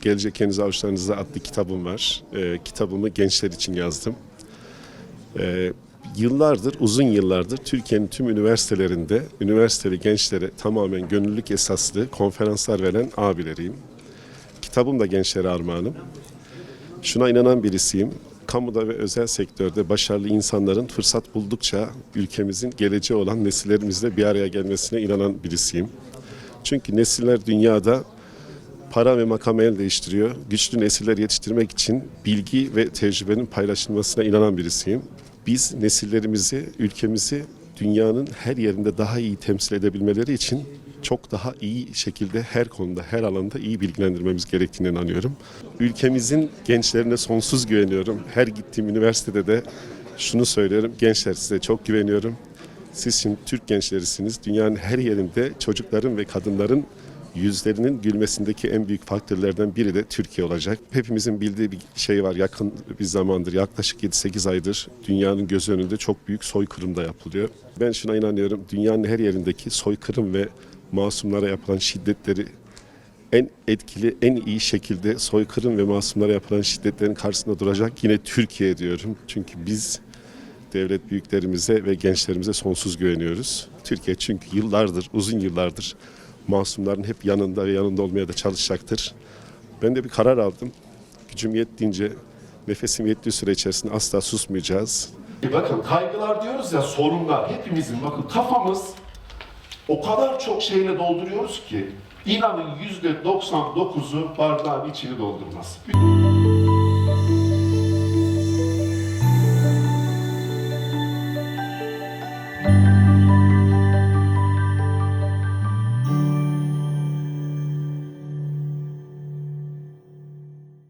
Gelecek Henüz Avuçlarınızda adlı kitabım var. Ee, kitabımı gençler için yazdım. Ee, yıllardır, uzun yıllardır Türkiye'nin tüm üniversitelerinde üniversiteli gençlere tamamen gönüllülük esaslı konferanslar veren abileriyim. Kitabım da gençlere armağanım. Şuna inanan birisiyim. Kamuda ve özel sektörde başarılı insanların fırsat buldukça ülkemizin geleceği olan nesillerimizle bir araya gelmesine inanan birisiyim. Çünkü nesiller dünyada para ve makam el değiştiriyor. Güçlü nesiller yetiştirmek için bilgi ve tecrübenin paylaşılmasına inanan birisiyim. Biz nesillerimizi, ülkemizi dünyanın her yerinde daha iyi temsil edebilmeleri için çok daha iyi şekilde her konuda, her alanda iyi bilgilendirmemiz gerektiğine inanıyorum. Ülkemizin gençlerine sonsuz güveniyorum. Her gittiğim üniversitede de şunu söylüyorum. Gençler size çok güveniyorum. Siz şimdi Türk gençlerisiniz. Dünyanın her yerinde çocukların ve kadınların yüzlerinin gülmesindeki en büyük faktörlerden biri de Türkiye olacak. Hepimizin bildiği bir şey var yakın bir zamandır yaklaşık 7-8 aydır dünyanın göz önünde çok büyük soykırım da yapılıyor. Ben şuna inanıyorum dünyanın her yerindeki soykırım ve masumlara yapılan şiddetleri en etkili, en iyi şekilde soykırım ve masumlara yapılan şiddetlerin karşısında duracak yine Türkiye diyorum. Çünkü biz devlet büyüklerimize ve gençlerimize sonsuz güveniyoruz. Türkiye çünkü yıllardır, uzun yıllardır masumların hep yanında ve yanında olmaya da çalışacaktır. Ben de bir karar aldım. Gücüm yettiğince, nefesim yettiği süre içerisinde asla susmayacağız. E Bakın kaygılar diyoruz ya sorunlar hepimizin bakın kafamız o kadar çok şeyle dolduruyoruz ki inanın yüzde 99'u bardağın içini doldurmaz.